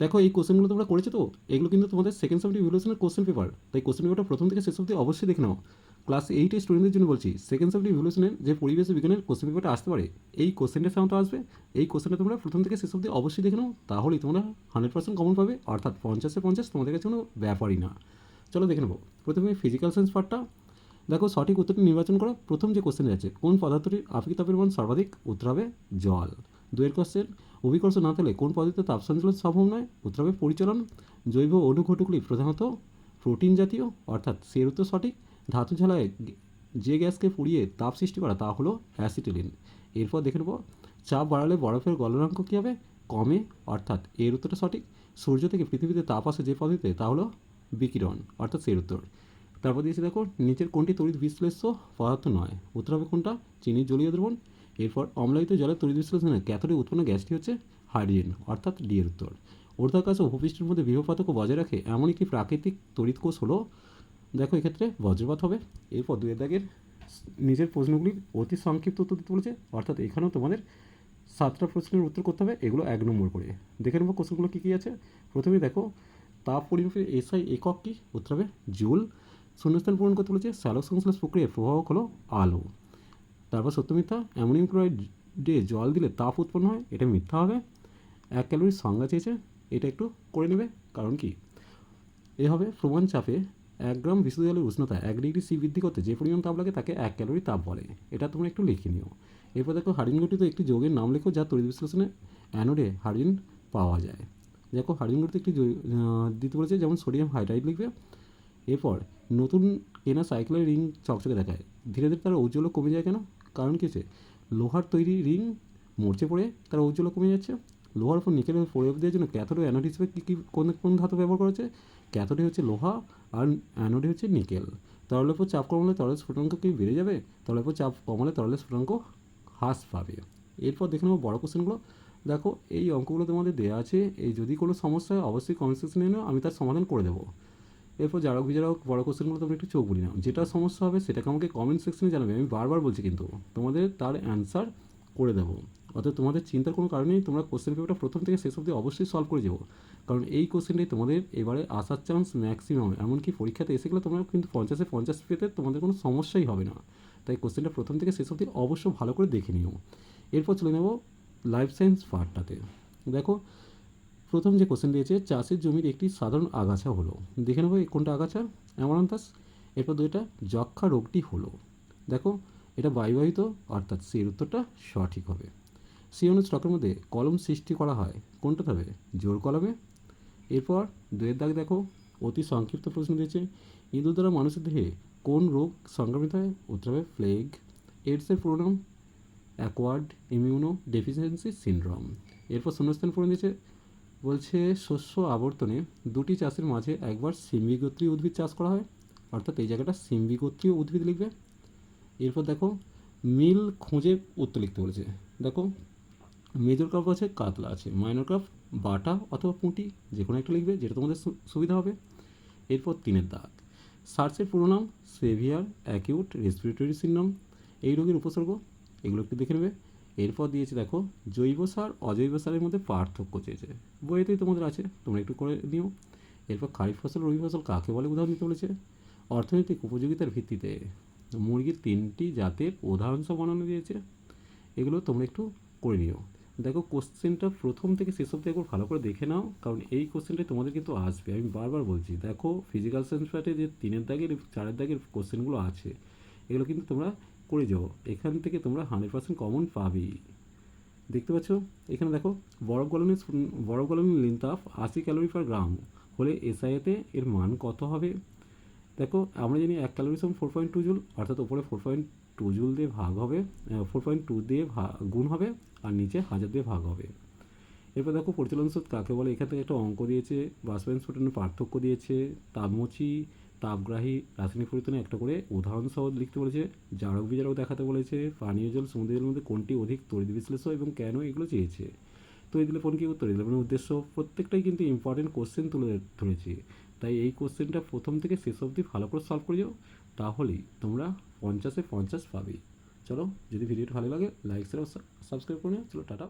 দেখো, এই কোশ্চেনগুলো তোমরা করেছ তো? এগুলো কিন্তু তোমাদের সেকেন্ড সাবজেক্ট ইভলিউশনের কোশ্চেন পেপার তাই কোশ্চেন পেপারটা প্রথম থেকে শেষ অবধি অবশ্যই দেখে নাও। ক্লাস এইটের স্টুডেন্টদের জন্য বলছি সেকেন্ড সাবজেক্ট ইভলিউশনের যে পরিবেশ বিজ্ঞানের কোশ্চেন পেপারটা আসতে পারে, এই কোশ্চেনটার সামনে আসবে। এই কোশ্চেনটা তোমরা প্রথম থেকে শেষ অবধি অবশ্যই দেখে নাও, তাহলেই তোমরা হান্ড্রেড পার্সেন্ট কমন পাবে, অর্থাৎ পঞ্চাশে পঞ্চাশ তোমাদের কাছে কোনো ব্যাপারই না। চলো দেখে নেব প্রথমে ফিজিক্যাল সায়েন্স পার্টটা দেখো, সঠিক উত্তরটি নির্বাচন করো। প্রথম যে কোশ্চেন আছে, কোন পদার্থটির আপেক্ষিক তাপের মান সর্বাধিক উত্তর হবে জল? দুয়ের কোশ্চেন অভিকর্ষ না থাকলে কোন পদ্ধতিতে তাপ সঞ্চালন সম্ভব নয়? উত্তর হবে পরিচালন, জৈব অনুঘটকগুলি প্রধানত প্রোটিন জাতীয়, অর্থাৎ সের উত্তর সঠিক, ধাতু ঝালায় যে গ্যাসকে পুড়িয়ে তাপ সৃষ্টি করা তা হলো অ্যাসিটিলিন। এরপর দেখে নেব, চাপ বাড়ালে বরফের গলনাঙ্ক কী হবে? কমে, অর্থাৎ এর উত্তরটা সঠিক। সূর্য থেকে পৃথিবীতে তাপ আসে যে পদ্ধতিতে তা হলো বিকিরণ, অর্থাৎ সের উত্তর। তারপর দিয়েছে দেখো, নিচের কোনটি তড়িৎ বিশ্লেষ্য পদার্থ নয়? উত্তর হবে কোনটা? চিনির জলীয় দ্রবণ এরপর অম্লায়িত জলের তড়িৎ বিশ্লেষণে ক্যাথোডে উৎপন্ন গ্যাসটি হচ্ছে হাইড্রোজেন, অর্থাৎ ডি এর উত্তর। ঊর্ধ্বাকাশ ও ভূপৃষ্ঠের মধ্যে পার্থক্য বজায় রাখে এমন একটি প্রাকৃতিক তড়িৎ কোষ হলো, দেখো এক্ষেত্রে বজ্রপাত হবে। এরপর দুয়ের দাগের নিজের প্রশ্নগুলির অতি সংক্ষিপ্ত উত্তর দিতে বলেছে, অর্থাৎ এখানেও তোমাদের সাতটা প্রশ্নের উত্তর করতে হবে, এগুলো এক নম্বর করে। দেখে নেব কোশ্চেনগুলো কী কী আছে। প্রথমে দেখো, তাপ পরিমাপের এসআই একক কী? উত্তর হবে জুল। শূন্যস্থান পূরণ করতে বলেছে স্যালক সংশ্লেষ প্রক্রিয়ার প্রভাবক হলো আলো। তারপর সত্য মিথ্যা অ্যামোনিয়াম ক্লোরাইডে জল দিলে তাপ উৎপন্ন হয়, এটা মিথ্যা হবে। এক ক্যালোরির সংজ্ঞা চেয়েছে, এটা একটু করে নেবে, কারণ কি? এ হবে প্রমাণ চাপে এক গ্রাম বিশুদ্ধ জলের উষ্ণতা এক ডিগ্রি সি বৃদ্ধি করতে যে পরিমাণ তাপ লাগে তাকে এক ক্যালোরি তাপ বলে। এটা তোমরা একটু লিখে নিও। এরপর দেখো হাইড্রোজেন গঠিত একটি যৌগের নাম লেখো, যা তড়িৎ বিশ্লেষণে অ্যানোডে হাইড্রোজেন পাওয়া যায়। দেখো হাইড্রোজেন গঠিত একটি দিতে বলেছে, যেমন সোডিয়াম হাইড্রাইড লিখবে। এরপর নতুন কেনা সাইকেলের রিং চকচকে দেখায়। ধীরে ধীরে তার ঔজ্জ্বল্য কমে যায় কেন? কারণ কি হচ্ছে? লোহার তৈরি রিং মরচে পড়ে, তার উজ্জ্বল কমে যাচ্ছে। লোহার উপর নিকেলের প্রয়োগ দেওয়ার জন্য ক্যাথোড ও অ্যানোড হিসেবে কী কী, কোন কোন ধাতু ব্যবহার করা হচ্ছে? ক্যাথোডে হচ্ছে লোহা আর অ্যানোডে হচ্ছে নিকেল তরলের উপর চাপ কমালে তরলের স্ফুটনাঙ্ক কি বেড়ে যাবে? তরলের উপর চাপ কমালে তরলের স্ফুটনাঙ্ক হ্রাস পাবে। এরপর দেখে নেব বড়ো কোশ্চেনগুলো দেখো, এই অঙ্কগুলো তোমাদের দেওয়া আছে। এই যদি কোনো সমস্যা হয়, অবশ্যই কমেন্ট সেকশনে আমি তার সমাধান করে দেবো। এরপর জারক বিজারক বড় কোশ্চেনগুলো তোমরা একটু চোখ বলি নাও। যেটা সমস্যা হবে সেটাকে আমাকে কমেন্ট সেকশনে জানাবে। আমি বারবার বলছি কিন্তু, তোমাদের তার অ্যান্সার করে দেবো। অর্থাৎ তোমাদের চিন্তার কোনো কারণ তোমরা কোশ্চেন পেপারটা প্রথম থেকে শেষ অবধি অবশ্যই সলভ করে যাব কারণ এই কোশ্চেনটাই তোমাদের এবারে আসার চান্স ম্যাক্সিমাম এমনকি পরীক্ষাতে এসে গেলে তোমরা কিন্তু পঞ্চাশে পঞ্চাশ পেতে তোমাদের কোনো সমস্যাই হবে না। তাই কোশ্চেনটা প্রথম থেকে শেষ অবধি অবশ্য ভালো করে দেখে নিও। এরপর চলে নেব লাইফ সায়েন্স পার্টটাতে দেখো প্রথম যে কোশ্চেন দিয়েছে, চাষের জমির একটি সাধারণ আগাছা হলো। দেখে নেব কোনটা আগাছা? অ্যামারান্থাস। এরপর দুইটা যক্ষা রোগটি হলো। দেখো, এটা বায়ুবাহিত, অর্থাৎ সেই উত্তরটা সঠিক হবে। সেই অনু স্টকের মধ্যে কলম সৃষ্টি করা হয়। কোনটা হবে? জোর কলমে। এরপর দুয়ের দাগ দেখো, অতি সংক্ষিপ্ত প্রশ্ন দিয়েছে, ইঁদুর দ্বারা মানুষের দেহে কোন রোগ সংক্রমিত হয়? উত্তর হবে প্লেগ এইডসের পুরো নাম অ্যাকোয়ার্ড ইমিউনো ডেফিসিয়েন্সি সিনড্রোম। এরপর শূন্যস্থান পূরণ দিয়েছে বলছে শস্য আবর্তনে দুটি চাষের মাঝে একবার সিম্বিগোত্রী উদ্ভিদ চাষ করা হয়, অর্থাৎ এই জায়গাটা সিম্বিগোত্রীয় উদ্ভিদ লিখবে। এরপর দেখো, মিল খুঁজে উত্তর লিখতে বলেছে। দেখো মেজর ক্রাফ আছে, কাতলা আছে মাইনর ক্রাফ বাটা অথবা পুঁটি যে কোনো একটা লিখবে, যেটা তোমাদের সুবিধা হবে। এরপর তিনের দাগ। সার্চের পুরো নাম সেভিয়ার অ্যাকিউট রেসপিরেটরি সিনড্রোম। এই রোগের উপসর্গ, এগুলো একটু দেখে নেবে। এরপর দিয়েছে, দেখো, জৈব সার, অজৈব সারের মধ্যে পার্থক্য চেয়েছে। বইয়েতেই তোমাদের আছে, তোমরা একটু করে নিও। এরপর খারিফ ফসল রবি ফসল কাকে বলে উদাহরণ দিতে বলেছে? অর্থনৈতিক উপযোগিতার ভিত্তিতে মুরগির তিনটি জাতের উদাহরণ সব বানানো দিয়েছে। এগুলো তোমরা একটু করে নিও। দেখো, কোশ্চেনটা প্রথম থেকে শেষ অব্দি একবার ভালো করে দেখে নাও, কারণ এই কোশ্চেনটা তোমাদের কিন্তু আসবে। আমি বারবার বলছি, দেখো ফিজিক্যাল সায়েন্স পার্টে যে তিনের দাগের, চারের দাগের কোশ্চেনগুলো আছে, এগুলো কিন্তু তোমরা করে যাও। এখান থেকে তোমরা হান্ড্রেড পার্সেন্ট কমন পাবেই দেখতে পাচ্ছ? এখানে দেখো, বরফ গলনের বরফ গলনের লিনতাপ আশি ক্যালোরি পার গ্রাম হলে এসআইতে এর মান কত হবে? দেখো, আমরা জানি এক ক্যালোরি সমান ফোর পয়েন্ট টু জুল অর্থাৎ ওপরে ফোর পয়েন্ট টু জুল দিয়ে ভাগ হবে ফোর পয়েন্ট টু দিয়ে গুণ হবে, আর নিচে হাজার দিয়ে ভাগ হবে। এরপর দেখো, পরিচালন সুদ কাকে বলে? এখান থেকে একটা অঙ্ক দিয়েছে, বাষ্পায়ন স্ফুটনের পার্থক্য দিয়েছে তাপমোচি তাপগ্রাহী রাসায়নিক পরিবর্তনে একটা করে উদাহরণ সহ লিখতে বলেছে, জারক বিজারক দেখাতে বলেছে, পানীয় জল সমুদ্র জলের মধ্যে কোনটি অধিক তড়িৎ বিশ্লেষণ এবং কেন এগুলো চেয়েছে? তো এগুলো ফোন কী উত্তর? এগুলো মানে উদ্দেশ্য প্রত্যেকটাই কিন্তু ইম্পর্টেন্ট কোশ্চেন তুলে ধরেছি। তাই এই কোশ্চেনটা প্রথম থেকে শেষ অবধি ভালো করে সলভ করে যাও তাহলেই তোমরা পঞ্চাশে পঞ্চাশ পাবে। চলো, যদি ভিডিওটা ভালো লাগে লাইক শেয়ার সাবস্ক্রাইব করে চলো, টাটা।